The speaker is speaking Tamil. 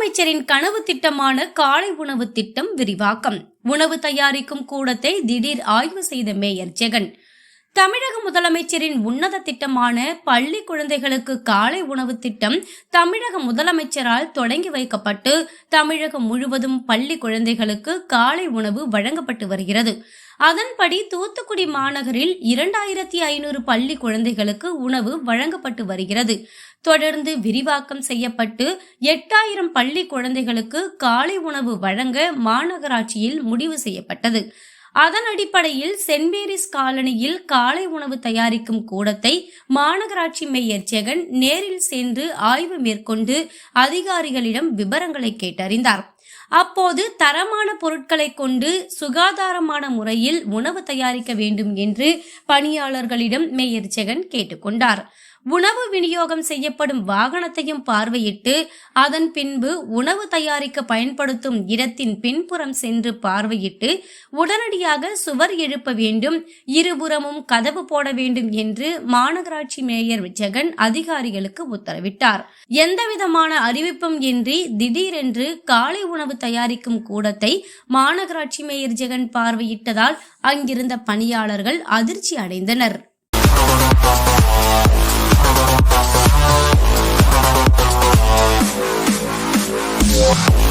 முதலமைச்சரின் கனவு திட்டமான காலை உணவு திட்டம் விரிவாக்கம். உணவு தயாரிக்கும் கூடத்தை திடீர் ஆய்வு செய்த மேயர் ஜெகன். தமிழக முதலமைச்சரின் உன்னத திட்டமான பள்ளி குழந்தைகளுக்கு காலை உணவு திட்டம் தமிழக முதலமைச்சரால் தொடங்கி வைக்கப்பட்டு தமிழகம் முழுவதும் பள்ளி குழந்தைகளுக்கு காலை உணவு வழங்கப்பட்டு வருகிறது. அதன்படி தூத்துக்குடி மாநகரில் இரண்டாயிரத்தி ஐநூறு பள்ளி குழந்தைகளுக்கு உணவு வழங்கப்பட்டு வருகிறது. தொடர்ந்து விரிவாக்கம் செய்யப்பட்டு எட்டாயிரம் பள்ளி குழந்தைகளுக்கு காலை உணவு வழங்க மாநகராட்சியில் முடிவு செய்யப்பட்டது. அதன் அடிப்படையில் சென்ட் காலனியில் காலை உணவு தயாரிக்கும் கூடத்தை மாநகராட்சி மேயர் ஜெகன் நேரில் சென்று ஆய்வு மேற்கொண்டு அதிகாரிகளிடம் விவரங்களை கேட்டறிந்தார். அப்போது தரமான பொருட்களை கொண்டு சுகாதாரமான முறையில் உணவு தயாரிக்க வேண்டும் என்று பணியாளர்களிடம் மேயர் ஜெகன் கேட்டுக்கொண்டார். உணவு விநியோகம் செய்யப்படும் வாகனத்தையும் பார்வையிட்டு அதன் பின்பு உணவு தயாரிக்க பயன்படுத்தும் இடத்தின் பின்புறம் சென்று பார்வையிட்டு உடனடியாக சுவர் எழுப்ப வேண்டும் இருபுறமும் கதவு போட வேண்டும் என்று மாநகராட்சி மேயர் ஜெகன் அதிகாரிகளுக்கு உத்தரவிட்டார். எந்தவிதமான அறிவிப்பும் இன்றி திடீரென்று காலை உணவு தயாரிக்கும் கூடத்தை மாநகராட்சி மேயர் ஜெகன் பார்வையிட்டதால் அங்கிருந்த பணியாளர்கள் அதிர்ச்சி அடைந்தனர். We'll